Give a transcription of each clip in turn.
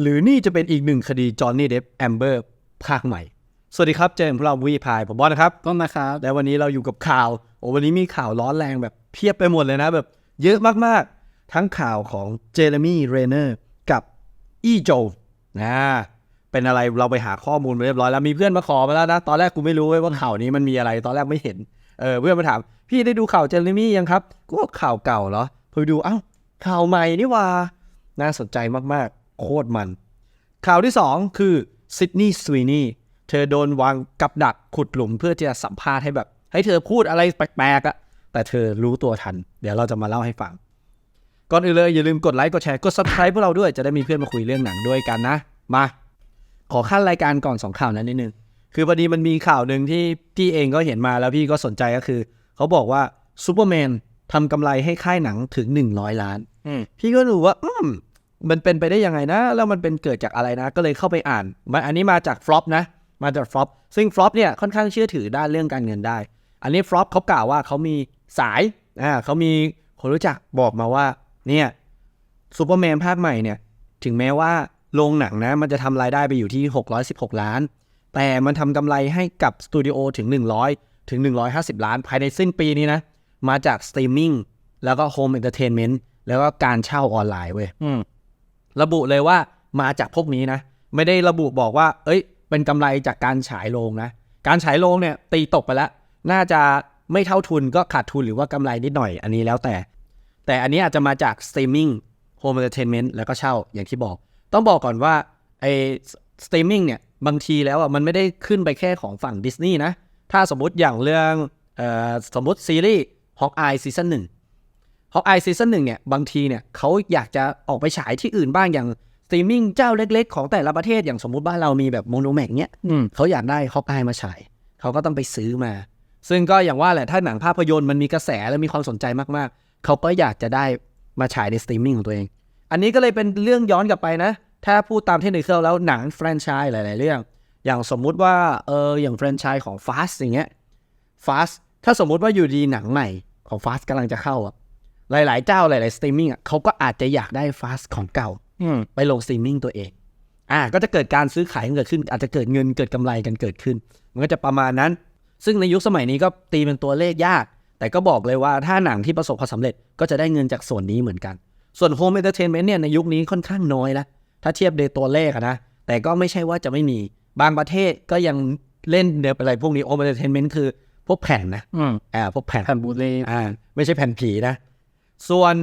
หรือนี่จะเป็นอีกหนึ่งคดีจอห์นนี่เดฟแอมเบอร์ภาคใหม่ สวัสดีครับ เจมส์พวกเราวีพาย ผมบอสนะครับต้นนะครับ และวันนี้เราอยู่กับข่าว โอ้วันนี้มีข่าวร้อนแรงแบบเพียบไปหมดเลยนะแบบเยอะมากๆ ทั้งข่าวของเจเรมี่เรเนอร์กับอีโจนะเป็นอะไรเราไปหาข้อมูลมาเรียบร้อยแล้วมีเพื่อนมาขอมาแล้วนะ ตอนแรกกูไม่รู้เว้ยว่าข่าวนี้มันมีอะไรตอนแรกไม่เห็นเออเพื่อนมาถาม พี่ได้ดูข่าวเจเรมี่ยังครับก็บอกข่าวเก่าเหรอพอไปดูเอ้าข่าวใหม่นี่หว่าน่าสนใจมากๆ โคตรมัน ข่าวที่ 2 คือซิดนีย์สวีนีเธอโดนวางกับดักขุดหลุมเพื่อที่จะสัมภาษณ์ให้แบบ ให้เธอพูดอะไรแปลกๆอะแต่เธอรู้ตัวทัน เดี๋ยวเราจะมาเล่าให้ฟัง ก่อนอื่นเลยอย่าลืมกดไลค์กดแชร์กด subscribe พวกเราด้วยจะได้มีเพื่อนมาคุยเรื่องหนังด้วยกันนะ มา ขอขั้นรายการก่อน 2 ข่าวนั้นนิดนึงคือพอดีมันมีข่าวหนึ่งที่พี่เองก็เห็นมาแล้วพี่ก็สนใจก็คือ เขาบอกว่าซูเปอร์แมนทำกำไรให้ค่ายหนังถึง 100 ล้านอืมพี่ก็รู้ว่า อืม มันเป็นไปได้ยังไงนะ แล้วมันเป็นเกิดจากอะไรนะ ก็เลยเข้าไปอ่านมันอันนี้มาจากฟลอปนะ มาจากฟลอปซึ่งฟลอปเนี่ยค่อนข้างเชื่อถือด้านเรื่องการเงินได้ อันนี้ฟลอปเขากล่าวว่าเขามีสายอ่าเขามีคนรู้จักบอกมาว่าเนี่ยซูเปอร์แมนภาคใหม่เนี่ยถึงแม้ว่าโรงหนังนะมันจะทำรายได้ไปอยู่ที่ 616 ล้าน แต่มันทำกำไรให้กับสตูดิโอถึง 100 ถึง 150 ล้าน ภายในสิ้นปีนี้นะ มาจากสตรีมมิ่งแล้วก็โฮมเอนเตอร์เทนเมนต์แล้วก็การเช่าออนไลน์เว้ย ระบุเลยว่ามาจากพวกนี้นะ ไม่ได้ระบุบอกว่า เอ้ย เป็นกำไรจากการฉายโรงนะ การฉายโรงเนี่ยตีตกไปแล้ว น่าจะไม่เท่าทุนก็ขาดทุนหรือว่ากำไรนิดหน่อยอันนี้แล้วแต่ แต่อันนี้อาจจะมาจากสตรีมมิ่งโฮมเอนเตอร์เทนเมนต์แล้วก็เช่าอย่างที่บอก ต้องบอกก่อนว่าไอสตรีมมิ่งเนี่ยบางทีแล้วอะมันไม่ได้ขึ้นไปแค่ของฝั่งดิสนีย์นะ ถ้าสมมติอย่างเรื่องออสมมติซีรีส์ฮอกอายซีซั่นหนึ่ง ฮอกอายซีซั่นหนึ่งเนี่ยบางทีเนี่ยเขาอยากจะออกไปฉายที่อื่นบ้างอย่างสตรีมมิ่งเจ้าเล็ก ๆ ของแต่ละประเทศอย่างสมมุติบ้านเรามีแบบโมโนแม็กเนี่ยอืมเขาอยากได้ฮอกอายมาฉายเขาก็ต้องไปซื้อมา ซึ่งก็อย่างว่าแหละถ้าหนังภาพยนตร์มันมีกระแสและมีความสนใจมากๆเขาก็อยากจะได้มาฉายในสตรีมมิ่งของตัวเอง อันนี้ก็เลยเป็นเรื่องย้อนกลับไปนะ ถ้าพูดตามเทคนิคแล้วหนังแฟรนไชส์หลาย ๆ เรื่อง อย่างสมมุติว่าเอออย่างแฟรนไชส์ของ Fast อย่างเงี้ย Fast ถ้าสมมุติว่าอยู่ดีหนังใหม่ของ Fast กำลังจะเข้าอะ หลายๆ เจ้าหลาย ๆ สตรีมมิ่งอะเขาก็อาจจะอยากได้ Fast ของเก่าอืมไปลงสตรีมมิ่งตัวเอง อ่า ก็จะเกิดการซื้อขายกันเกิดขึ้น อาจจะเกิดเงินเกิดกำไรกันเกิดขึ้น มันก็จะประมาณนั้น ซึ่งในยุคสมัยนี้ก็ตีเป็นตัวเลขยาก แต่ก็บอกเลยว่าถ้าหนังที่ประสบความสำเร็จก็จะได้เงินจากส่วนนี้เหมือนกัน ส่วนโฮมเอนเตอร์เทนเมนต์เนี่ยในยุคนี้ค่อนข้างน้อยแล้วถ้าเทียบในตัวเลขอะนะ แต่ก็ไม่ใช่ว่าจะไม่มี บางประเทศก็ยังเล่นเดอะไรพวกนี้โฮมเอนเตอร์เทนเมนต์คือพวกแผ่นนะอืมอ่าพวกแผ่นแผ่นบูเล่อ่าไม่ใช่แผ่นผีนะ ส่วน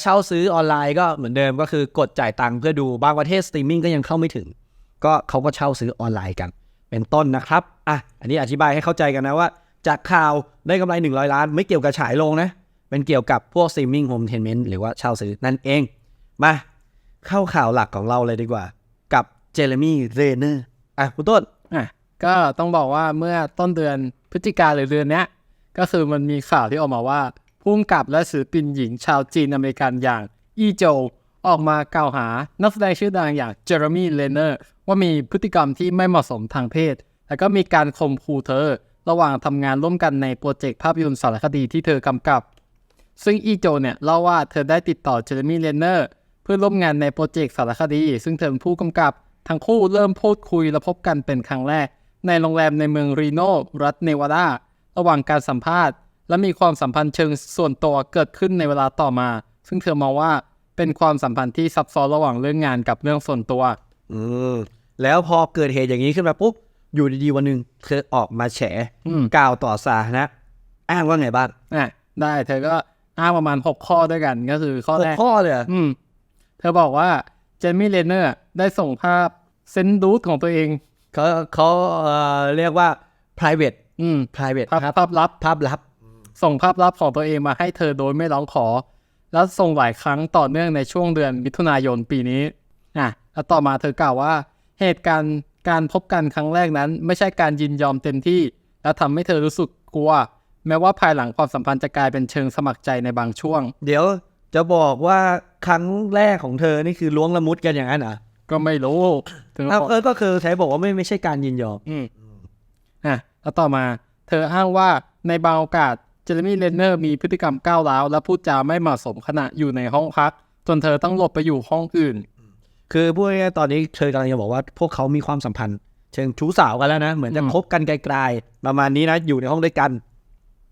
เช่าซื้อออนไลน์ก็เหมือนเดิมก็คือกดจ่ายตังค์เพื่อดูบางประเทศสตรีมมิ่งก็ยังเข้าไม่ถึง ก็เขาก็เช่าซื้อออนไลน์กัน เป็นต้นนะครับอะอันนี้อธิบายให้เข้าใจกันนะว่า จากข่าวได้กำไร 100 ล้าน ไม่เกี่ยวกับฉายโรงนะ เป็นเกี่ยวกับพวกสตรีมมิ่งโฮมเทนเมนต์หรือว่าเช่าซื้อนั่นเอง มาเข้าข่าวหลักของเราเลยดีกว่า กับเจเรมี่เรเนอร์อะคุณต้นอะก็ต้องบอกว่าเมื่อต้นเดือนพฤศจิกาหรือเดือนเนี้ยก็คือมันมีข่าวที่ออกมาว่า ผู้กำกับและศิลปินหญิงชาวจีนอเมริกันอย่างอีโจออกมากล่าวหานักแสดงชื่อดังอย่างเจอร์มีเลเนอร์ว่ามีพฤติกรรมที่ไม่เหมาะสมทางเพศ แล้วก็มีการข่มขู่เธอ ระหว่างทำงานร่วมกันในโปรเจกต์ภาพยนตร์สารคดีที่เธอกำกับ ซึ่งอีโจเนี่ยเล่าว่าเธอได้ติดต่อเจอร์มีเลเนอร์เพื่อร่วมงานในโปรเจกต์สารคดี ซึ่งเธอเป็นผู้กำกับ ทั้งคู่เริ่มพูดคุยและพบกันเป็นครั้งแรก ในโรงแรมในเมืองรีโนรัฐเนวาดาระหว่างการสัมภาษณ์ และมีความสัมพันธ์เชิงส่วนตัวเกิดขึ้นในเวลาต่อมา ซึ่งเธอมองว่าเป็นความสัมพันธ์ที่ซับซ้อนระหว่างเรื่องงานกับเรื่องส่วนตัว อืมแล้วพอเกิดเหตุอย่างนี้ขึ้นมาปุ๊บอยู่ดีๆวันหนึ่งเธอออกมาแฉอืม กล่าวต่อสาธารณะอ้างว่าไงบ้างอะได้เธอก็อ้างประมาณ 6 ข้อด้วยกันก็คือข้อหแรก กข้อเลยเหรออืม เธอบอกว่าเจมี่เลเนอร์ได้ส่งภาพเซนดูดของตัวเอง เขาเขาเอ่อเรียกว่า private อืม private ภาพภาพลับ ภาพลับ ส่งภาพลับของตัวเองมาให้เธอโดยไม่ร้องขอ แล้วส่งหลายครั้งต่อเนื่องในช่วงเดือนมิถุนายนปีนี้อะแล้วต่อมาเธอกล่าวว่า เหตุการณ์การพบกันครั้งแรกนั้น ไม่ใช่การยินยอมเต็มที่ และทำให้เธอรู้สึกกลัว แม้ว่าภายหลังความสัมพันธ์จะกลายเป็นเชิงสมัครใจในบางช่วง เดี๋ยวจะบอกว่าครั้งแรกของเธอนี่คือล้วงละมุดกันอย่างนั้นเหรอก็ไม่รู้เธออ้าวบอกเออก็คือใช้บอกว่าไม่ไม่ใช่การยินยอม อืมอะแล้วต่อมา เธออ้างว่าในบางโอกาส เจเรมี่เลนเนอร์มีพฤติกรรมก้าวร้าว และพูดจาไม่เหมาะสมขณะอยู่ในห้องพัก จนเธอต้องหลบไปอยู่ห้องอื่น คือพูดง่ายๆตอนนี้เธอกำลังจะบอกว่าพวกเขามีความสัมพันธ์ เชิงชู้สาวกันแล้วนะ เหมือนจะอืมคบกันไกลๆประมาณนี้นะอยู่ในห้องด้วยกัน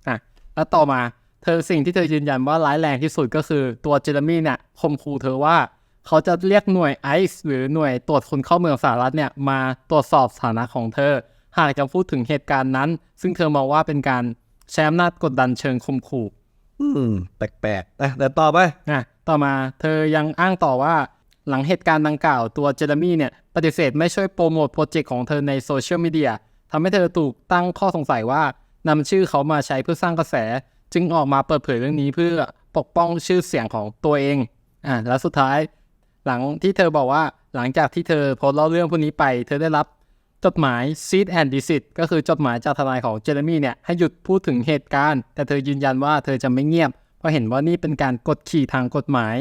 อะแล้วต่อมาเธอสิ่งที่เธอยืนยันว่าร้ายแรงที่สุดก็คือตัวเจเรมี่เนี่ยข่มขู่เธอว่าเขาจะเรียกหน่วยไอซ์หรือหน่วยตรวจคนเข้าเมืองสหรัฐเนี่ยมาตรวจสอบสถานะของเธอ หากจะพูดถึงเหตุการณ์นั้น ซึ่งเธอมองว่าเป็นการ ใช้อำนาจกดดันเชิงข่มขู่อืมแปลกๆนะแต่ต่อไปอะต่อมาเธอยังอ้างต่อว่าหลังเหตุการณ์ดังกล่าวตัวเจเรมี่เนี่ย ปฏิเสธไม่ช่วยโปรโมทโปรเจกต์ของเธอในโซเชียลมีเดียทำให้เธอถูกตั้งข้อสงสัยว่านำชื่อเขามาใช้เพื่อสร้างกระแส จึงออกมาเปิดเผยเรื่องนี้เพื่อปกป้องชื่อเสียงของตัวเองอะแล้วสุดท้าย หลังที่เธอบอกว่าหลังจากที่เธอโพสต์เล่าเรื่องพวกนี้ไป เธอได้รับ จดหมาย seed and deceit ก็คือจดหมายจากทนายของเจเรมี่เนี่ยให้หยุดพูดถึงเหตุการณ์ แต่เธอยืนยันว่าเธอจะไม่เงียบ เพราะเห็นว่านี่เป็นการกดขี่ทางกฎหมาย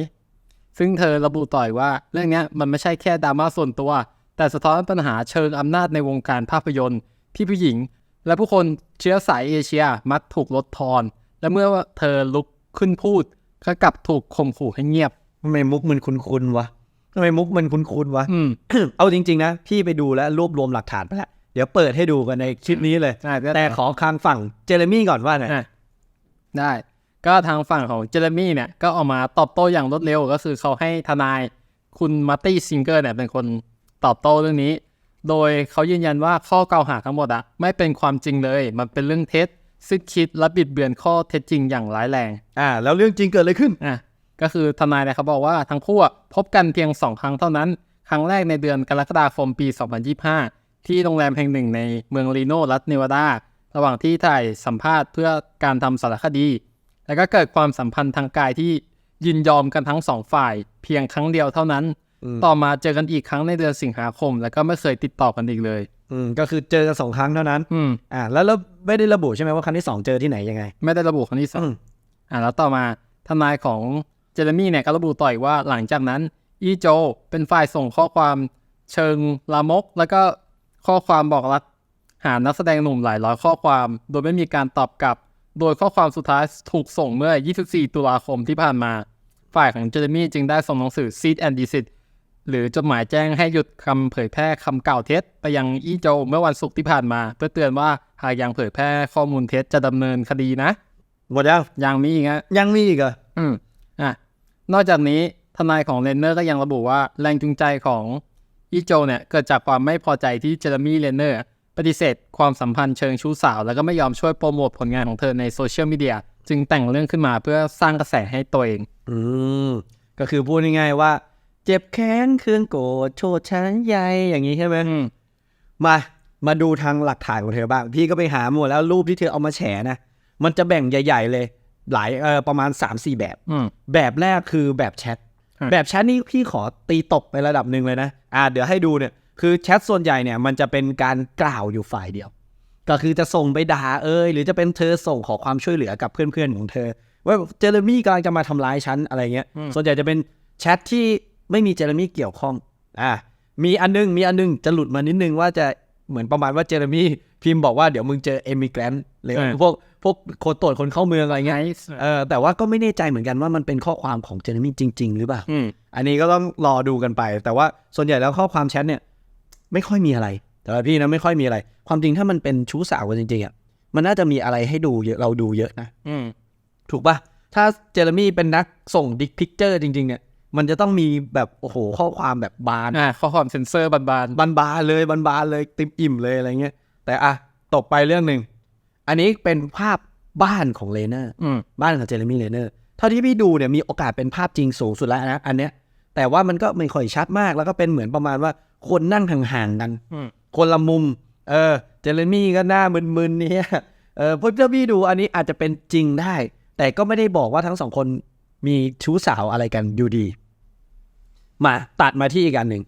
ซึ่งเธอระบุต่อยว่าเรื่องนี้มันไม่ใช่แค่ดราม่าส่วนตัว แต่สะท้อนปัญหาเชิงอำนาจในวงการภาพยนตร์ ที่ผู้หญิง และผู้คนเชื้อสายเอเชียมักถูกลดทอน และเมื่อเธอลุกขึ้นพูดก็กลับถูกข่มขู่ให้เงียบทำไมมุกมันคุ้นๆวะ ทำไมมุกมันคุ้นๆวะอืมเอาจริง ๆ นะ พี่ไปดูแล้วรวบรวมหลักฐานไปแล้ว เดี๋ยวเปิดให้ดูกันในคลิปนี้เลยอะเดี๋ยวแต่ขอคางฝั่งเจเรมี่ก่อนว่าหน่อยอะได้ ก็ทางฝั่งของเจเรมี่เนี่ย ก็ออกมาตอบโต้อย่างรวดเร็วก็คือเขาให้ทนายคุณมาร์ตี้ซิงเกอร์เนี่ยเป็นคนตอบโต้เรื่องนี้ โดยเขายืนยันว่าข้อกล่าวหาทั้งหมดอะไม่เป็นความจริงเลย มันเป็นเรื่องเท็จซึ่งคิดและบิดเบือนข้อเท็จจริงอย่างร้ายแรง อ่า แล้วเรื่องจริงเกิดอะไรขึ้นอะ ก็คือทนายเนี่ยเขาบอกว่าทั้งคู่อะพบกันเพียงสองครั้งเท่านั้น ครั้งแรกในเดือนกรกฎาคมปี 2025 ที่โรงแรมแห่งหนึ่งในเมืองลีโนรัฐเนวาดา ระหว่างที่ถ่ายสัมภาษณ์เพื่อการทำสารคดี แล้วก็เกิดความสัมพันธ์ทางกายที่ยินยอมกันทั้งสองฝ่าย เพียงครั้งเดียวเท่านั้นอืมต่อมาเจอกันอีกครั้งในเดือนสิงหาคม แล้วก็ไม่เคยติดต่อกันอีกเลย อืมก็คือเจอกันสองครั้งเท่านั้น อืมอ่าแล้วแล้วไม่ได้ระบุใช่ไหมว่าครั้งที่สองเจอที่ไหนยังไง ไม่ได้ระบุครั้งที่สองอืมอ่าแล้วต่อมาทนายของ เจเรมี่เนี่ยก็ระบุต่ออีกว่าหลังจากนั้นอีโจเป็นฝ่ายส่งข้อความเชิงลามก แล้วก็ข้อความบอกรักหานักแสดงหนุ่มหลายร้อยข้อความ โดยไม่มีการตอบกลับ โดยข้อความสุดท้ายถูกส่งเมื่อ 24 ตุลาคมที่ผ่านมา ฝ่ายของเจเรมี่จึงได้ส่งหนังสือ Seed and Deceit หรือจดหมายแจ้งให้หยุดคำเผยแพร่คำกล่าวเท็จไปยังอีโจเมื่อวันศุกร์ที่ผ่านมา เพื่อเตือนว่าหากยังเผยแพร่ข้อมูลเท็จจะดำเนินคดีนะหมดยังยังมีอีกฮะยังมีอีกเหรออืมอะ นอกจากนี้ทนายของเลนเนอร์ก็ยังระบุว่าแรงจูงใจของอีโจเนี่ยเกิดจากความไม่พอใจที่เจอร์มี่เลนเนอร์ปฏิเสธความสัมพันธ์เชิงชู้สาว แล้วก็ไม่ยอมช่วยโปรโมทผลงานของเธอในโซเชียลมีเดียจึงแต่งเรื่องขึ้นมาเพื่อสร้างกระแสให้ตัวเอง อืมก็คือพูดง่ายๆว่า เจ็บแค้นเครื่องโกรธโชดชั้นใยอย่างนี้ใช่ไหมอืมมา มาดูทางหลักฐานของเธอบ้าง พี่ก็ไปหาหมดแล้วรูปที่เธอเอามาแฉนะ มันจะแบ่งใหญ่ ๆ เลย หลายเออประมาณ 3-4 แบบอืมแบบแรกคือแบบแชทฮะแบบแชทนี่พี่ขอตีตกไประดับหนึ่งเลยนะ อ่า เดี๋ยวให้ดูเนี่ย คือแชทส่วนใหญ่เนี่ยมันจะเป็นการกล่าวอยู่ฝ่ายเดียว ก็คือจะส่งไปด่าเอยหรือจะเป็นเธอส่งขอความช่วยเหลือกับเพื่อนๆของเธอ ว่าเจเรมี่กำลังจะมาทำร้ายฉันอะไรเงี้ย ส่วนใหญ่จะเป็นแชทที่ไม่มีเจเรมี่เกี่ยวข้อง อ่า มีอันนึงมีอันนึงจะหลุดมานิดนึงว่าจะเหมือนประมาณว่าเจเรมี่ พิมพ์บอกว่าเดี๋ยวมึงเจอเอมิเกรนหรือเออพวกพวกคนตรวจคนเข้าเมืองอะไรเงี้ยไงเออแต่ว่าก็ไม่แน่ใจเหมือนกันว่ามันเป็นข้อความของเจเรมี่จริง ๆ หรือเปล่าอืมอันนี้ก็ต้องรอดูกันไป แต่ว่าส่วนใหญ่แล้วข้อความแชทเนี่ย ไม่ค่อยมีอะไร แต่ว่าพี่นะไม่ค่อยมีอะไร ความจริงถ้ามันเป็นชู้สาวกันจริงๆอะมันน่าจะมีอะไรให้ดูเยอะเราดูเยอะนะอืมถูกปะถ้าเจเรมี่เป็นนักส่งดิกพิกเจอร์จริงๆเนี่ยมันจะต้องมีแบบโอ้โหข้อความแบบบานอ่าข้อความเซนเซอร์บานบานบานๆเลยบานบานๆเลยติมอิ่มเลยอะไรเงี้ย แต่อะตกไปเรื่องหนึ่ง อันนี้เป็นภาพบ้านของเลเนอร์ๆอืมบ้านของเจเรมี่เลเนอร์เท่าที่พี่ดูเนี่ยมีโอกาสเป็นภาพจริงสูงสุดแล้วนะอันเนี้ย แต่ว่ามันก็ไม่ค่อยชัดมากแล้วก็เป็นเหมือนประมาณว่าคนนั่งห่างๆกันอืมคนละมุม เออ เจเรมี่ก็หน้ามึนๆเนี่ยเออพอถ้าพี่ดูอันนี้อาจจะเป็นจริงได้ แต่ก็ไม่ได้บอกว่าทั้งสองคนมีชู้สาวอะไรกันอยู่ดี มาตัดมาที่อีกอันหนึ่ง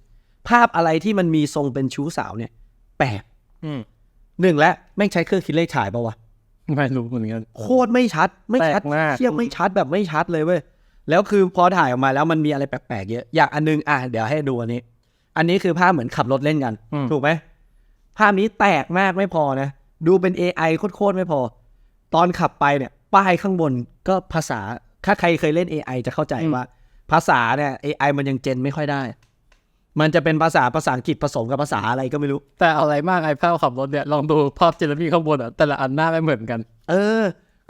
ภาพอะไรที่มันมีทรงเป็นชู้สาวเนี่ยแปลกอืม หนึ่งและแม่งใช้เครื่องคิดเลขถ่ายปะวะไม่รู้เหมือนกันโคตรไม่ชัด ไม่ชัดแปลกมากเทียบไม่ชัดแบบไม่ชัดเลยเว้ยแล้วคือพอถ่ายออกมาแล้วมันมีอะไรแปลกๆเยอะอย่างอันนึงอะเดี๋ยวให้ดูอันนี้ อันนี้คือภาพเหมือนขับรถเล่นกันอืมถูกไหมภาพนี้แตกมากไม่พอนะดูเป็น AI โคตรๆไม่พอ ตอนขับไปเนี่ย ป้ายข้างบนก็ภาษาถ้าใครเคยเล่น AI จะเข้าใจว่า ภาษาเนี่ย AI มันยังเจนไม่ค่อยได้ มันจะเป็นภาษาภาษาอังกฤษผสมกับภาษาอะไรก็ไม่รู้ แต่เอาอะไรมากไอ้แพ้วขับรถเนี่ยลองดูภาพเจอร์มี่ข้างบนอะแต่ละอันหน้าไม่เหมือนกัน เออ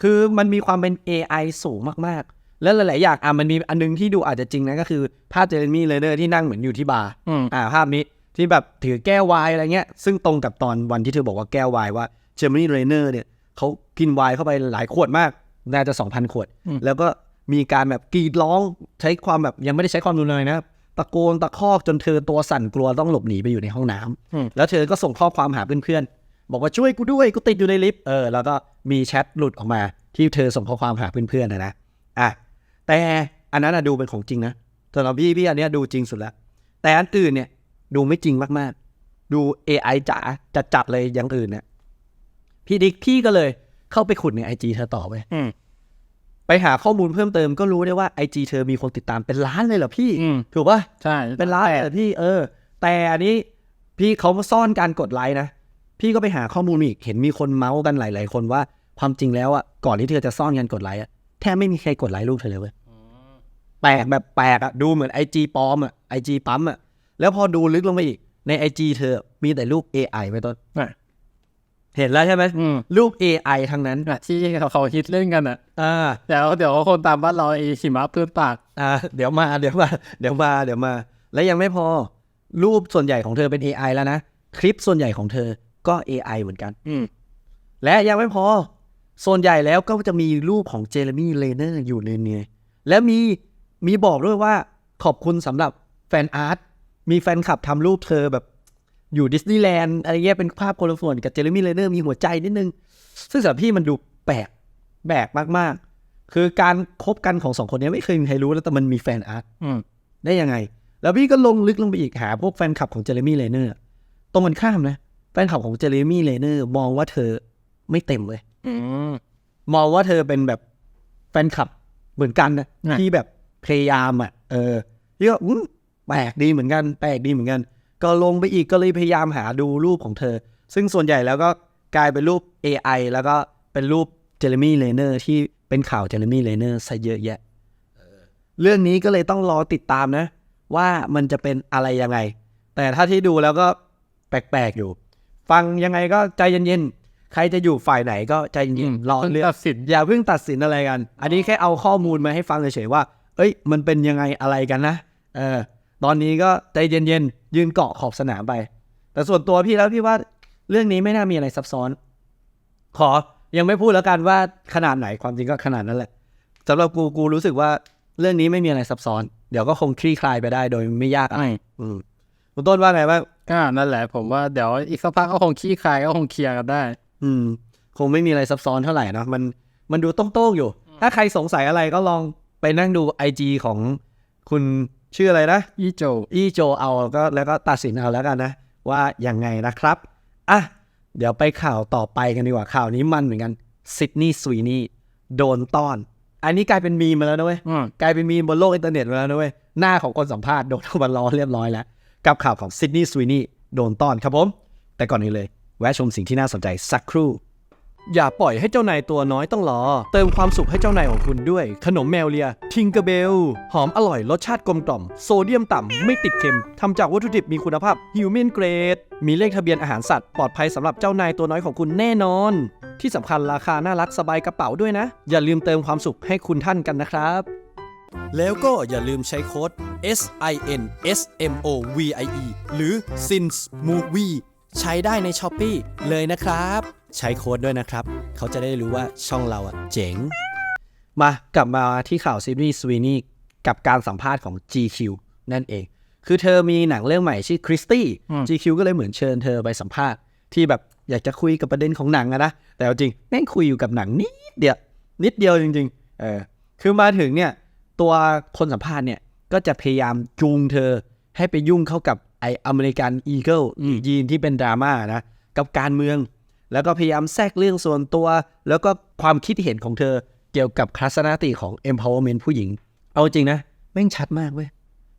คือมันมีความเป็น AI สูงมากๆ แล้วหลาย ๆ อย่างอะมันมีอันนึงที่ดูอาจจะจริงนะก็คือภาพเจเรมี่เลเดอร์ที่นั่งเหมือนอยู่ที่บาร์อืมอ่าภาพนี้ที่แบบถือแก้วไวน์อะไรเงี้ย ซึ่งตรงกับตอนวันที่เธอบอกว่าแก้วไวน์ว่าเจอร์มี่เรเนอร์เนี่ยเขากินไวน์เข้าไปหลายขวดมาก น่าจะ 2,000 ขวด แล้วก็มีการแบบกรีดร้องใช้ความแบบยังไม่ได้ใช้ความรุนแรงนะ ตะโกนตะคอกจนเธอตัวสั่นกลัวต้องหลบหนีไปอยู่ในห้องน้ำอืมแล้วเธอก็ส่งข้อความหาเพื่อนๆบอกว่าช่วยกูด้วยกูติดอยู่ในลิฟต์เออแล้วก็มีแชทหลุดออกมา ที่เธอส่งข้อความหาเพื่อนๆนะนะอะแต่อันนั้นอะดูเป็นของจริงนะสำหรับพี่พี่อันเนี้ยดูจริงสุดแล้ว แต่อันอื่นเนี่ย ดูไม่จริงมากๆ ดู AI จ๋าจัดๆเลยอย่างอื่นเนี่ยพี่ดิ๊กพี่ก็เลยเข้าไปขุดในไอจีเธอต่อไปอืม ไปหาข้อมูลเพิ่มเติมก็รู้ได้ว่าไอจีเธอมีคนติดตามเป็นล้านเลยเหรอพี่อืมถูกปะใช่เป็นล้านเลยเหรอพี่เออ แต่อันนี้พี่เขาซ่อนการกดไลค์นะ พี่ก็ไปหาข้อมูลมาอีกเห็นมีคนเมาส์กันหลาย ๆ คนว่าความจริงแล้วอะก่อนที่เธอจะซ่อนการกดไลค์อะแทบไม่มีใครกดไลค์รูปเธอเลยเว้ยแปลกแบบแปลกอะดูเหมือนไอจีปลอมอะไอจีปั๊มอะแล้วพอดูลึกลงไปอีกในไอจีเธอมีแต่รูป AI ไปต้นอะ เห็นแล้วใช่ไหมอืมรูป AI ทั้งนั้นอะที่เขาเขาฮิตเล่นกันอะอ่าเดี๋ยวเดี๋ยวคนตามบ้านเราไอ้หิมะเพื่อนปาก อ่าเดี๋ยวมาเดี๋ยวมาเดี๋ยวมาเดี๋ยวมา และยังไม่พอรูปส่วนใหญ่ของเธอเป็น AI แล้วนะคลิปส่วนใหญ่ของเธอก็ AI เหมือนกัน อืม และยังไม่พอ ส่วนใหญ่แล้วก็จะมีรูปของเจเรมี่เลเนอร์อยู่ในเนี้และมีมีบอกด้วยว่าขอบคุณสำหรับแฟนอาร์ตมีแฟนคลับทำรูปเธอแบบ อยู่ดิสนีย์แลนด์อะไรเงี้ยเป็นภาพคนละส่วนกับเจเรมี่เลเนอร์มีหัวใจนิดนึง ซึ่งสำหรับพี่มันดูแปลกแปลกมากๆ คือการคบกันของสองคนนี้ไม่เคยมีใครรู้แล้วแต่มันมีแฟนอาร์ตอืมได้ยังไง แล้วพี่ก็ลงลึกลงไปอีกหาพวกแฟนคลับของเจเรมี่เลเนอร์ตรงกันข้ามนะแฟนคลับของเจเรมี่เลเนอร์มองว่าเธอไม่เต็มเลยอืมมองว่าเธอเป็นแบบแฟนคลับเหมือนกันนะอะที่แบบพยายามอะเออที่ก็อื้อแปลกดีเหมือนกัน แปลกดีเหมือนกัน ก็ลงไปอีกก็เลยพยายามหาดูรูปของเธอ ซึ่งส่วนใหญ่แล้วก็กลายเป็นรูป AI แล้วก็เป็นรูปเจเรมี่เลเนอร์ที่เป็นข่าวเจเรมี่เลเนอร์ซะเยอะแยะเรื่องนี้ก็เลยต้องรอติดตามนะ ว่ามันจะเป็นอะไรยังไง แต่ถ้าที่ดูแล้วก็แปลกๆอยู่ ฟังยังไงก็ใจเย็นๆ ใครจะอยู่ฝ่ายไหนก็ใจเย็นๆรอเลือกตัดสินอย่าเพิ่งตัดสินอะไรกัน อันนี้แค่เอาข้อมูลมาให้ฟังเฉยๆว่า เอ้ย มันเป็นยังไงอะไรกันนะเออตอนนี้ก็ใจเย็นๆ ยืนเกาะขอบสนามไป แต่ส่วนตัวพี่แล้วพี่ว่าเรื่องนี้ไม่น่ามีอะไรซับซ้อน ขอยังไม่พูดแล้วกันว่าขนาดไหนความจริงก็ขนาดนั้นแหละสำหรับกูกูรู้สึกว่าเรื่องนี้ไม่มีอะไรซับซ้อน เดี๋ยวก็คงคลี่คลายไปได้ โดยไม่ยากอะไรไม่อืมคุณต้นว่าไงบ้างก็นั่นแหละ ผมว่าเดี๋ยวอีกสักพักก็คงขี้คลายก็คงเคลียร์กันได้ อืม คงไม่มีอะไรซับซ้อนเท่าไหร่เนอะมันมันดูโต้งๆอยู่ ถ้าใครสงสัยอะไรก็ลองไปนั่งดูไอจของคุณ ชื่ออะไรนะ อีโจ อีโจเอาก็แล้วก็ตัดสินเอาแล้วกันนะ ว่ายังไงนะครับอะเดี๋ยวไปข่าวต่อไปกันดีกว่าข่าวนี้มันเหมือนกันซิดนีย์สวีนีโดนต้อน อันนี้กลายเป็นมีมมาแล้วนะเว้ยอืมกลายเป็นมีมบนโลกอินเทอร์เน็ตมาแล้วนะเว้ยหน้าของคนสัมภาษณ์โดนเอามาล้อเรียบร้อยแล้ว กับข่าวของซิดนีย์สวีนีโดนต้อนครับผม แต่ก่อนนี้เลย แวะชมสิ่งที่น่าสนใจสักครู่ อย่าปล่อยให้เจ้านายตัวน้อยต้องรอ เติมความสุขให้เจ้านายของคุณด้วย ขนมแมวเลีย ทิงเกอร์เบล หอมอร่อยรสชาติกลมกล่อม โซเดียมต่ำ ไม่ติดเค็ม ทำจากวัตถุดิบมีคุณภาพฮิวแมนเกรด มีเลขทะเบียนอาหารสัตว์ ปลอดภัยสำหรับเจ้านายตัวน้อยของคุณแน่นอน ที่สำคัญราคาน่ารักสบายกระเป๋าด้วยนะ อย่าลืมเติมความสุขให้คุณท่านกันนะครับ แล้วก็อย่าลืมใช้โค้ด S I N S M O V I E หรือ SINS Movie ใช้ได้ใน s h อ p e e เลยนะครับ ใช้โค้ดด้วยนะครับ เขาจะได้รู้ว่าช่องเราอะเจ๋ง มากลับมาที่ข่าวซีรีส์สวีนี่กับการสัมภาษณ์ของ GQ นั่นเอง คือเธอมีหนังเรื่องใหม่ชื่อคริสตี้อืม GQ ก็เลยเหมือนเชิญเธอไปสัมภาษณ์ที่แบบอยากจะคุยกับประเด็นของหนังอะนะ แต่เอาจริงแม่งคุยอยู่กับหนังนิดเดียว นิดเดียวจริง ๆ เออ คือมาถึงเนี่ยตัวคนสัมภาษณ์เนี่ยก็จะพยายามจูงเธอให้ไปยุ่งเข้ากับไออเมริกันอีเกิลยีนที่เป็นดราม่านะ กับการเมือง แล้วก็พยายามแทรกเรื่องส่วนตัว แล้วก็ความคิดเห็นของเธอเกี่ยวกับทัศนคติของ empowerment ผู้หญิง เอาจริงนะ แม่งชัดมากเว้ย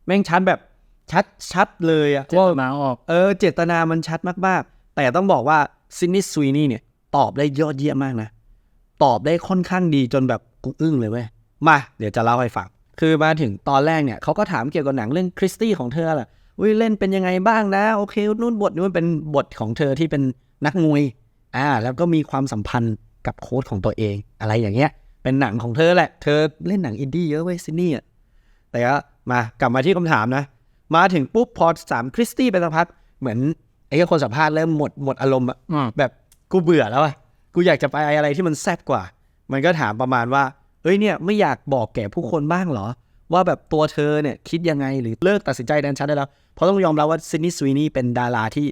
แม่งชัดแบบชัดชัดเลยอะเจตนาออกเออเจตนามันชัดมากๆ แต่ต้องบอกว่าซินนี่สวีนี่เนี่ย ตอบได้ยอดเยี่ยมมากนะ ตอบได้ค่อนข้างดีจนแบบกูอึ้งเลยเว้ยมา เดี๋ยวจะเล่าให้ฟัง คือมาถึงตอนแรกเนี่ยเขาก็ถามเกี่ยวกับหนังเรื่องคริสตี้ของเธอแหละอุ้ยเล่นเป็นยังไงบ้างนะ โอเคนู่นบทนู้นเป็นบทของเธอที่เป็นนักมวย อ่า แล้วก็มีความสัมพันธ์กับโค้ชของตัวเอง อะไรอย่างเงี้ย เป็นหนังของเธอแหละ เธอเล่นหนังอินดี้เยอะเว้ยซินนี่อะแต่ก็มากลับมาที่คำถามนะ มาถึงปุ๊บพอสามคริสตี้ไปสักพักเหมือนไอ้คนสัมภาษณ์เริ่มหมดหมดอารมณ์อะอืมแบบกูเบื่อแล้วอะกูอยากจะไปอะไรที่มันแซ่บกว่า มันก็ถามประมาณว่าเอ้ยเนี่ยไม่อยากบอกแก่ผู้คนบ้างเหรอ ว่าแบบตัวเธอเนี่ยคิดยังไงหรือเลิกตัดสินใจแดนชัดได้แล้ว เพราะต้องยอมรับว่าซินนี่สวีนี่เป็นดาราที่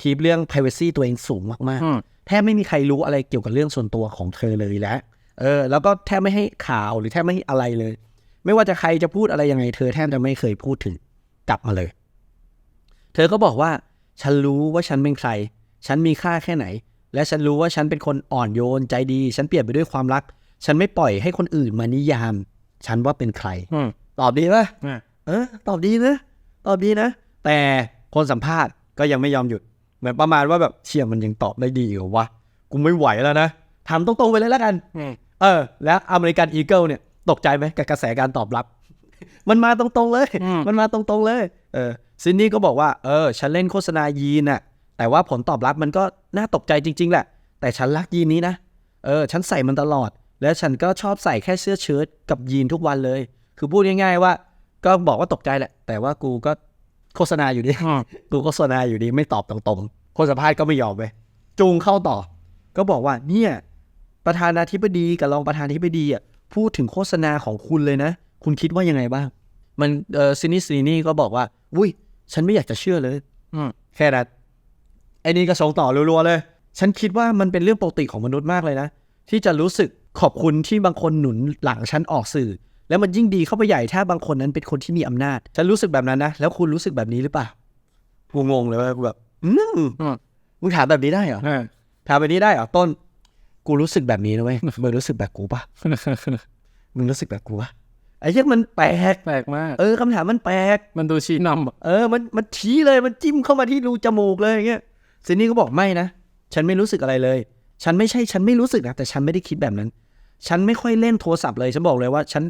คีปเรื่อง p r i เวซีตัวเองสูงมากอืมๆแทบไม่มีใครรู้อะไรเกี่ยวกับเรื่องส่วนตัวของเธอเลยแล้วเออ แล้วก็แทบไม่ให้ข่าวหรือแทบไม่ให้อะไรเลย ไม่ว่าจะใครจะพูดอะไรยังไง เธอแทบจะไม่เคยพูดถึงกลับมาเลย เธอก็บอกว่า ฉันรู้ว่าฉันเป็นใคร ฉันมีค่าแค่ไหน และฉันรู้ว่าฉันเป็นคนอ่อนโยนใจดี ฉันเปลี่ยนไปด้วยความรัก ฉันไม่ปล่อยให้คนอื่นมานิยาม ฉันว่าเป็นใครอืมตอบดีปะอะเออ ตอบดีนะ ตอบดีนะ แต่คนสัมภาษณ์ก็ยังไม่ยอมหยุด เหมือนประมาณว่าแบบเชี่ยมันยังตอบได้ดีเหรอวะกูไม่ไหวแล้วนะทำตรงๆไปเลยแล้วกันอืมเออ แล้วอเมริกันอีเกิลเนี่ย ตกใจไหมกับกระแสการตอบรับ มันมาตรงๆเลยอืมมันมาตรงๆเลย เออซินนี่ก็บอกว่าเออ ฉันเล่นโฆษณายีนน่ะแต่ว่าผลตอบรับมันก็น่าตกใจจริง ๆ แหละ แต่ฉันรักยีนนี้นะ เออ ฉันใส่มันตลอด แล้วฉันก็ชอบใส่แค่เสื้อเชิ้ตกับยีนทุกวันเลย คือพูดง่ายๆว่า ก็บอกว่าตกใจแหละ แต่ว่ากูก็ โฆษณาอยู่ดีอืมกูโฆษณาอยู่ดีไม่ตอบตรงๆคนสัมภาษณ์ก็ไม่ยอมไปจูงเข้าต่อ ก็บอกว่าเนี่ยประธานาธิบดีกับรองประธานาธิบดีอะพูดถึงโฆษณาของคุณเลยนะ คุณคิดว่ายังไงบ้าง มันเออซินิสนีนี่ก็บอกว่า อุ้ย ฉันไม่อยากจะเชื่อเลยอืมแค่นั้นไอ้นี่ก็ส่งต่อรัวๆเลย ฉันคิดว่ามันเป็นเรื่องปกติของมนุษย์มากเลยนะ ที่จะรู้สึกขอบคุณที่บางคนหนุนหลังฉันออกสื่อ แล้วมันยิ่งดีเข้าไปใหญ่ถ้าบางคนนั้นเป็นคนที่มีอำนาจ ฉันรู้สึกแบบนั้นนะ แล้วคุณรู้สึกแบบนี้หรือเปล่ากูงงเลยว่ากูแบบอืมอืมมึงถามแบบนี้ได้เหรออะถามแบบนี้ได้เหรอต้น กูรู้สึกแบบนี้นะเว้ยมึงรู้สึกแบบกูปะมึงรู้สึกแบบกูปะไอ้เหี้ยมันแปลกแปลกมาก เออคำถามมันแปลก มันดูชี้นำอะเออ มันมันชี้เลย มันจิ้มเข้ามาที่รูจมูกเลยอย่างเงี้ยซินนี่ก็บอกไม่นะ ฉันไม่รู้สึกอะไรเลย ฉันไม่ใช่ ฉันไม่รู้สึกนะ แต่ฉันไม่ได้คิดแบบนั้น ฉันไม่ค่อยเล่นโทรศัพท์เลย ฉันบอกเลยว่า ฉัน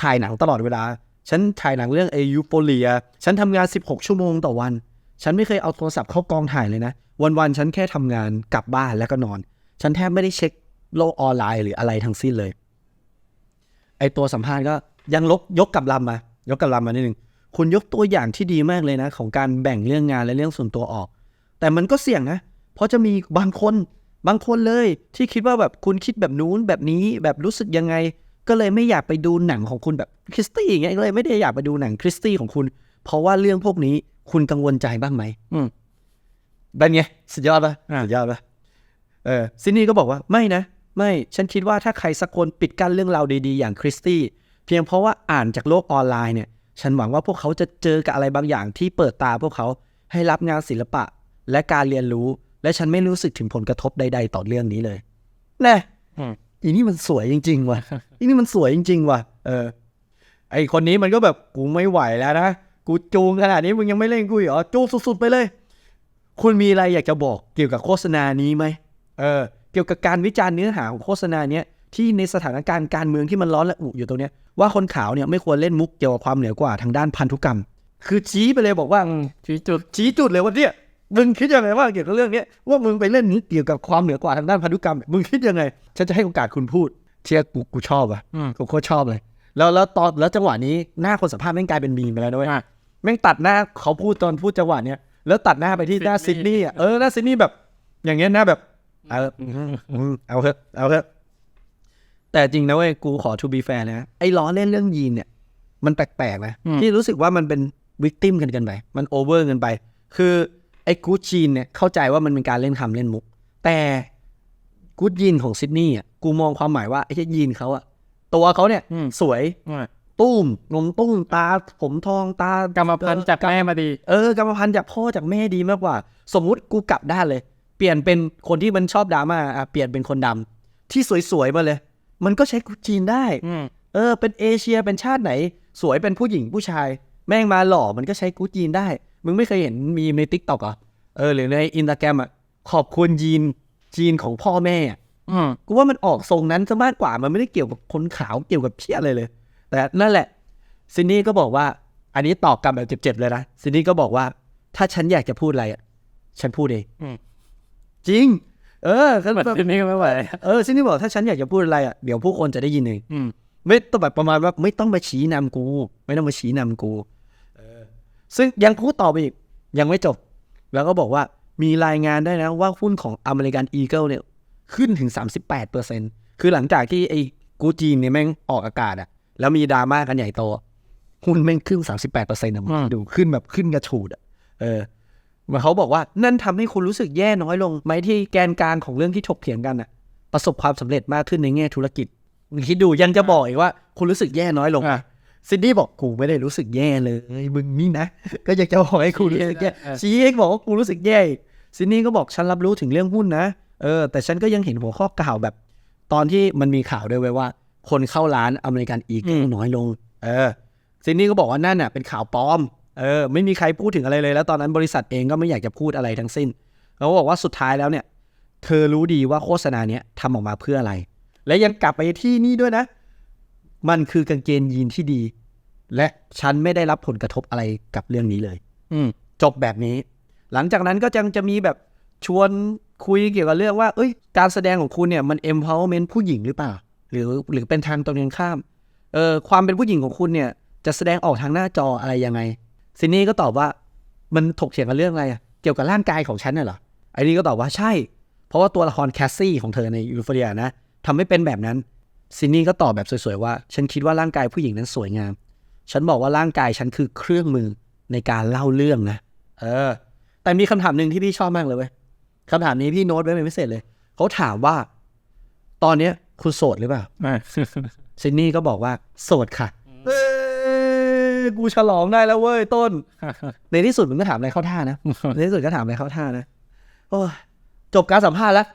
ถ่ายหนังตลอดเวลา ฉันถ่ายหนังเรื่องเอยูโฟเลีย ฉันทำงาน 16 ชั่วโมงต่อวัน ฉันไม่เคยเอาโทรศัพท์เข้ากองถ่ายเลยนะ วันๆ ฉันแค่ทำงานกลับบ้านแล้วก็นอน ฉันแทบไม่ได้เช็คโลกออนไลน์หรืออะไรทั้งสิ้นเลย ไอตัวสัมภาษณ์ก็ยังลบยกกลับลำมายกกลับลำมานิดนึง คุณยกตัวอย่างที่ดีมากเลยนะ ของการแบ่งเรื่องงานและเรื่องส่วนตัวออก แต่มันก็เสี่ยงนะ เพราะจะมีบางคนบางคนเลยที่คิดว่าแบบคุณคิดแบบนู้นแบบนี้แบบรู้สึกยังไง ก็เลยไม่อยากไปดูหนังของคุณแบบคริสตี้อย่างเงี้ยก็เลยไม่ได้อยากไปดูหนังคริสตี้ของคุณ เพราะว่าเรื่องพวกนี้คุณกังวลใจบ้างไหมอืมเป็นไงสุดยอดปะอะสุดยอดปะเออซินนี่ก็บอกว่าไม่นะ ไม่ฉันคิดว่าถ้าใครสักคนปิดกั้นเรื่องราวดีๆ อย่างคริสตี้เพียงเพราะว่าอ่านจากโลกออนไลน์เนี่ย ฉันหวังว่าพวกเขาจะเจอกับอะไรบางอย่างที่เปิดตาพวกเขาให้รับงานศิลปะ และการเรียนรู้ และฉันไม่รู้สึกถึงผลกระทบใด ๆ ต่อเรื่องนี้เลยแน่ อืมอีนี่มันสวยจริง ๆ ว่ะ อีนี่มันสวยจริง ๆ ว่ะ เออ ไอคนนี้มันก็แบบกูไม่ไหวแล้วนะ กูจูงขนาดนี้มึงยังไม่เล่นกูอีกเหรอ จูงสุด ๆ ไปเลย คุณมีอะไรอยากจะบอกเกี่ยวกับโฆษณานี้ไหม เออ เกี่ยวกับการวิจารณ์เนื้อหาของโฆษณาเนี้ยที่ในสถานการณ์การเมืองที่มันร้อนระอุอยู่ตรงเนี้ยว่าคนขาวเนี่ยไม่ควรเล่นมุกเกี่ยวกับความเหนือกว่าทางด้านพันธุกรรม คือชี้ไปเลยบอกว่าอืมชี้จุดชี้จุดเลยว่าเนี่ย มึงคิดยังไงว่าเกี่ยวกับเรื่องเนี้ยว่ามึงไปเล่นนี้เกี่ยวกับความเหนือกว่าทางด้านพันธุกรรม มึงคิดยังไง ฉันจะให้โอกาสคุณพูด เชียร์กูกูชอบอะอืมกูโคตรชอบเลย แล้วแล้วตอนแล้วจังหวะนี้หน้าคนสัมภาษณ์แม่งกลายเป็นมีมไปแล้วนะเว้ยอะแม่งตัดหน้าเขาพูดตอนพูดจังหวะเนี้ยแล้วตัดหน้าไปที่หน้าซิซิดดนีนีย์ย์อะเออหน้าซิดนีย์แบบ อย่างเงี้ยหน้าแบบเอออืมอืมเอาเถอะเอาเถอะแต่จริงนะเว้ยกูขอ to be fair นะไอ้ล้อเล่นเรื่องยีนเนี่ย มันแปลกๆนะอืมที่รู้สึกว่ามันเป็นวิกติมกันเกันไป มันโอเวอร์เกินไป คือ ไอ้กูดจีนเนี่ยเข้าใจว่ามันเป็นการเล่นคำเล่นมุก แต่กูดยีนของซิดนีย์อะกูมองความหมายว่าไอ้เหี้ยยีนเขาอะตัวเขาเนี่ยอืมสวยอะตุ้มนมตุ้มตา ผมทองตากรรมพันธุ์จากแม่มาดี เออกรรมพันธุ์จากพ่อจากแม่ดีมากกว่า สมมุติกูกลับด้านเลย เปลี่ยนเป็นคนที่มันชอบดราม่าอะเปลี่ยนเป็นคนดำที่สวยๆมาเลย มันก็ใช้กูดจีนได้อืมเออ เป็นเอเชียเป็นชาติไหน สวยเป็นผู้หญิงผู้ชาย แม่งมาหล่อมันก็ใช้กูดจีนได้ มึงไม่เคยเห็นมีในทิกตอกอะเออหรือในอินสตาแกรมอะขอบคุณยีนจีนของพ่อแม่อะอืมกูว่ามันออกทรงนั้นซะมากกว่ามันไม่ได้เกี่ยวกับคนขาวเกี่ยวกับเพี้ยอะไรเลย แต่นั่นแหละซินนี่ก็บอกว่า อันนี้ตอบกลับแบบเจ็บๆเลยนะซินดี้ก็บอกว่า ถ้าฉันอยากจะพูดอะไรอะฉันพูดเองอืมจริง เออก็เหมือนแบบที่นี่ก็ไม่ไหวเออซินดี้บอกถ้าฉันอยากจะพูดอะไรอะเดี๋ยวผู้คนจะได้ยินเองอืมไม่ต้องแบบประมาณว่าไม่ต้องมาชี้นำกู ไม่ต้องมาชี้นำกูเออ ซึ่งยังพูดต่อไปอีก ยังไม่จบ แล้วก็บอกว่ามีรายงานได้นะว่าหุ้นของอเมริกันอีเกิลเนี่ยขึ้นถึง 38เปอร์เซ็นคือหลังจากที่ไอ้กูจีนเนี่ยแม่งออกอากาศอะแล้วมีดราม่ากันใหญ่โต หุ้นแม่งขึ้น 38เปอร์เซ็นต์ะมึงดูขึ้นแบบขึ้นกระฉูดอะเออมาเขาบอกว่านั่นทำให้คุณรู้สึกแย่น้อยลงไหมที่แกนกลางของเรื่องที่ถกเถียงกันอะประสบความสำเร็จมากขึ้นในแง่ธุรกิจมึงคิดดูยังจะบอกอีกว่า คุณรู้สึกแย่น้อยลงอ ซินดี้บอกกูไม่ได้รู้สึกแย่เลยมึงนี่นะ ก็อยากจะบอกให้กูรู้สึกแย่เออซีเอ็กบอกว่ากูรู้สึกแย่อีกซินดี้ก็บอกฉันรับรู้ถึงเรื่องหุ้นนะเออแต่ฉันก็ยังเห็นหัวข้อกล่าวแบบ ตอนที่มันมีข่าวด้วยไว้ว่า คนเข้าร้านอเมริกันอีกน้อยลง เออซินดี้ก็บอกว่านั่นน่ะเป็นข่าวปลอมเออไม่มีใครพูดถึงอะไรเลย แล้วตอนนั้นบริษัทเองก็ไม่อยากจะพูดอะไรทั้งสิ้นเขาบอกว่าสุดท้ายแล้วเนี่ย เธอรู้ดีว่าโฆษณาเนี้ยทำออกมาเพื่ออะไร และยังกลับไปที่นี่ด้วยนะ มันคือกางเกงยีนที่ดี และฉันไม่ได้รับผลกระทบอะไรกับเรื่องนี้เลย อืมจบแบบนี้ หลังจากนั้นก็ยังจะมีแบบชวนคุยเกี่ยวกับเรื่องว่า เอ้ย การแสดงของคุณเนี่ยมัน empowerment ผู้หญิงหรือเปล่า หรือหรือเป็นทางตรงกันข้าม เออความเป็นผู้หญิงของคุณเนี่ย จะแสดงออกทางหน้าจออะไรยังไงซินนี่ก็ตอบว่ามันถกเถียงกันเรื่องอะไรอะเกี่ยวกับร่างกายของฉันน่ะเหรอไอ้นี่ก็ตอบว่าใช่ เพราะว่าตัวละครแคสซี่ของเธอในยูโฟเรียนะทำให้เป็นแบบนั้น ซินนี่ก็ตอบแบบสวยๆว่า ฉันคิดว่าร่างกายผู้หญิงนั้นสวยงาม ฉันบอกว่าร่างกายฉันคือเครื่องมือในการเล่าเรื่องนะ เออ แต่มีคำถามหนึ่งที่พี่ชอบมากเลยเว้ยคำถามนี้พี่โน้ตไว้เป็นพิเศษเลย เขาถามว่า ตอนเนี้ยคุณโสดหรือเปล่าอะซินนี่ก็บอกว่า โสดค่ะเอ้ยกูฉลองได้แล้วเว้ยต้น ในที่สุดมึงก็ถามอะไรเข้าท่านะ ในที่สุดก็ถามอะไรเข้าท่านะโอ้ยจบการสัมภาษณ์แล้ว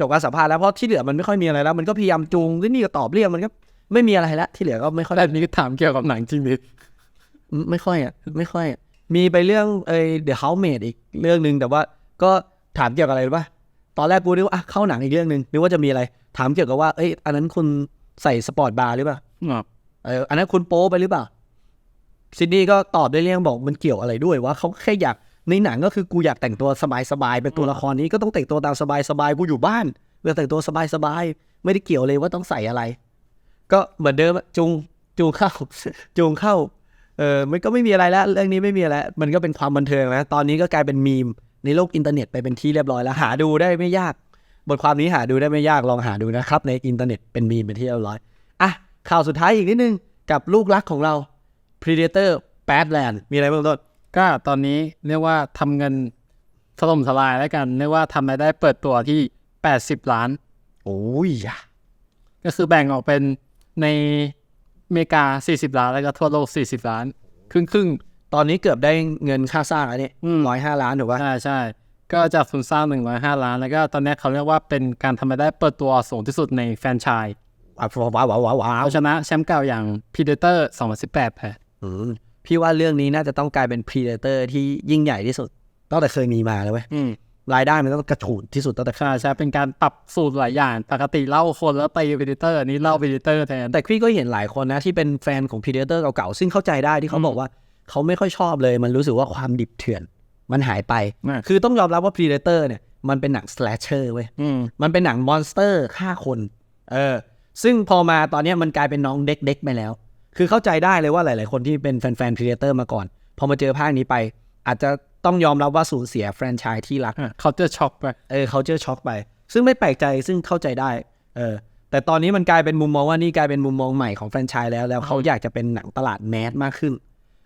จบการสัมภาษณ์แล้วเพราะที่เหลือมันไม่ค่อยมีอะไรแล้ว มันก็พยายามจูงที่นี่ก็ตอบเรียกมันก็ไม่มีอะไรแล้วที่เหลือก็ไม่ค่อยแต่นี้ถามเกี่ยวกับหนังจริงดิอืมไม่ค่อยอะไม่ค่อยอะมีไปเรื่องเอ้ The Housemaid อีกเรื่องหนึ่งแต่ว่าก็ถามเกี่ยวกับอะไรรู้ป่ะตอนแรกกูนึกว่าอะเข้าหนังอีกเรื่องหนึ่งนึกว่าจะมีอะไร ถามเกี่ยวกับว่าเอ้ยอันนั้นคุณใส่สปอร์ตบาร์หรือเปล่าอะเอออันนั้นคุณโป๊ไปหรือเปล่าซิดนีย์ก็ตอบได้เรื่องบอกมันเกี่ยวอะไรด้วยว่าเขาแค่อยาก ในหนังก็คือกูอยากแต่งตัวสบายๆเป็นตัวละครนี้ก็ต้องแต่งตัวตามสบายๆกูอยู่บ้านเลือกแต่งตัวสบายๆไม่ได้เกี่ยวเลยว่าต้องใส่อะไร ก็เหมือนเดิมจูงจูงเข้าจูงเข้าเออมันก็ไม่มีอะไรแล้ว เรื่องนี้ไม่มีอะไรมันก็เป็นความบันเทิงนะตอนนี้ก็กลายเป็นมีมในโลกอินเทอร์เน็ตไปเป็นที่เรียบร้อยแล้วหาดูได้ไม่ยาก บทความนี้หาดูได้ไม่ยากลองหาดูนะครับ ในอินเทอร์เน็ตเป็นมีมเป็นที่เรียบร้อยอะข่าวสุดท้ายอีกนิดนึงกับลูกรักของเรา Predator Badland มีอะไรบ้างต้น ก็ตอนนี้เรียกว่าทำเงินถล่มทลายแล้วกัน เรียกว่าทำรายได้เปิดตัวที่ 80 ล้าน โอ้ยอะก็คือแบ่งออกเป็นในอเมริกา 40 ล้าน แล้วก็ทั่วโลก 40 ล้าน ครึ่งครึ่งตอนนี้เกือบได้เงินค่าสร้างแล้วเนี่ยอืมร้อยห้าล้านถูกๆป่ะใช่ใช่ ก็จากทุนสร้าง105ล้าน แล้วก็ตอนนี้เขาเรียกว่าเป็นการทำรายได้เปิดตัวสูงที่สุดในแฟรนไชส์ว้าวว้าวว้าวว้าวเอาชนะแชมป์เก่าอย่าง Predator 2018แพ้อืม พี่ว่าเรื่องนี้น่าจะต้องกลายเป็น Predator ที่ยิ่งใหญ่ที่สุดตั้งแต่เคยมีมาเลยเว้ยอืมรายได้มันต้องกระฉูดที่สุดตั้งแต่ใช่ใช่เป็นการปรับสูตรหลายอย่าง ปกติเล่าคนแล้วตี Predator อันนี้เล่า Predator แทน แต่พี่ก็เห็นหลายคนนะที่เป็นแฟนของ Predator เก่าๆ ซึ่งเข้าใจได้ที่เขาอืมบอกว่าเขาไม่ค่อยชอบเลย มันรู้สึกว่าความดิบเถื่อน มันหายไปอะคือต้องยอมรับว่า Predator เนี่ยมันเป็นหนัง slasher เว้ยอืมมันเป็นหนังมอนสเตอร์ฆ่าคน เออ ซึ่งพอมาตอนเนี้ยมันกลายเป็นน้องเด็กๆไปแล้ว คือเข้าใจได้เลยว่าหลาย ๆ คนที่เป็นแฟนๆ Predator มาก่อน พอมาเจอภาคนี้ไป อาจจะต้องยอมรับว่าสูญเสียแฟรนไชส์ที่รักเขาจะช็อกไปเออเขาเจอช็อกไป ซึ่งไม่แปลกใจซึ่งเข้าใจได้เออแต่ตอนนี้มันกลายเป็นมุมมองว่านี่กลายเป็นมุมมองใหม่ของแฟรนไชส์แล้วแล้วเขาอยากจะเป็นหนังตลาดแมสมากขึ้น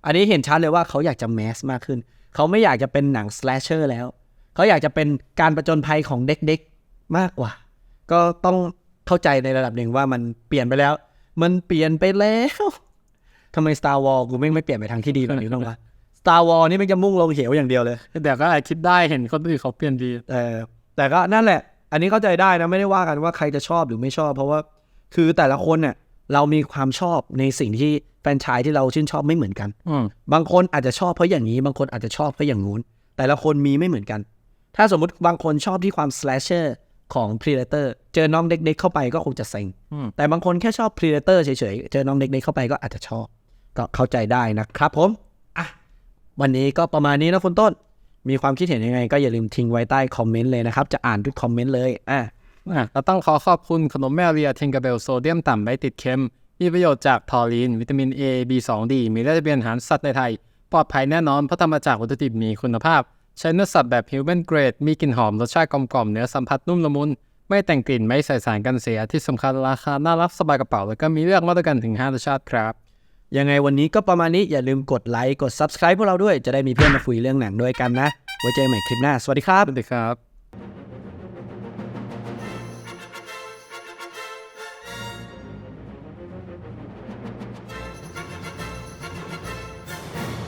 อันนี้เห็นชัดเลยว่าเขาอยากจะแมสมากขึ้น เขาไม่อยากจะเป็นหนังสแลชเชอร์แล้ว เขาอยากจะเป็นการประจนภัยของเด็กๆมากกว่า ก็ต้องเข้าใจในระดับหนึ่งว่ามันเปลี่ยนไปแล้ว มันเปลี่ยนไปแล้วทำไม Star Wars กูไม่งไม่เปลี่ยนไปทางที่ดีตรงนี้บ้างวะ Star Wars นี่มันจะมุ่งลงเหวอย่างเดียวเลยเดี๋ยวก็อาจคิดได้เห็นคนอื่นเขาเปลี่ยนดี เออแต่ก็นั่นแหละ อันนี้เข้าใจได้นะไม่ได้ว่ากันว่าใครจะชอบหรือไม่ชอบ เพราะว่าคือแต่ละคนเนี่ยเรามีความชอบในสิ่งที่แฟรนไชายที่เราชื่นชอบไม่เหมือนกัน อืมบางคนอาจจะชอบเพราะอย่างนี้ บางคนอาจจะชอบเพราะอย่างนู้น แต่ละคนมีไม่เหมือนกัน ถ้าสมมุติบางคนชอบที่ความ slasher ของ Predator เจอน้องเด็กๆเข้าไปก็คงจะเซ็งอืมแต่บางคนแค่ชอบ Predator เฉยๆ เจอน้องเด็กๆเข้าไปก็อาจจะชอบ ก็เข้าใจได้นะครับผมวันนี้ก็ประมาณนี้นะคุณต้น มีความคิดเห็นยังไง ก็อย่าลืมทิ้งไว้ใต้คอมเมนต์เลยนะครับ จะอ่านทุกคอมเมนต์เลยอะอะเราต้องขอขอบคุณขนมแมวเรียทิงกาเบลโซเดียมต่ำไม่ติดเค็ม มีประโยชน์จากทอรีน วิตามิน A B2D มีได้ทะเบียนอาหารสัตว์ในไทย ปลอดภัยแน่นอนเพราะทำมาจากวัตถุดิบมีคุณภาพ ใช้เนื้อสัตว์แบบ human grade มีกลิ่นหอมรสชาติกลมกล่อมเนื้อสัมผัสนุ่มละมุน ไม่แต่งกลิ่นไม่ใส่สารกันเสียที่สำคัญราคาน่ารักสบายกระเป๋า แล้วก็มีเลือกมาด้วยกันถึง5รสชาติครับ ยังไงวันนี้ก็ประมาณนี้อย่าลืมกดไลค์กด subscribe พวกเราด้วยจะได้มีเพื่อนมาคุยเรื่องหนังด้วยกันนะไว้เจอกันใหม่คลิปหน้าสวัสดีครับสวัสดีครับ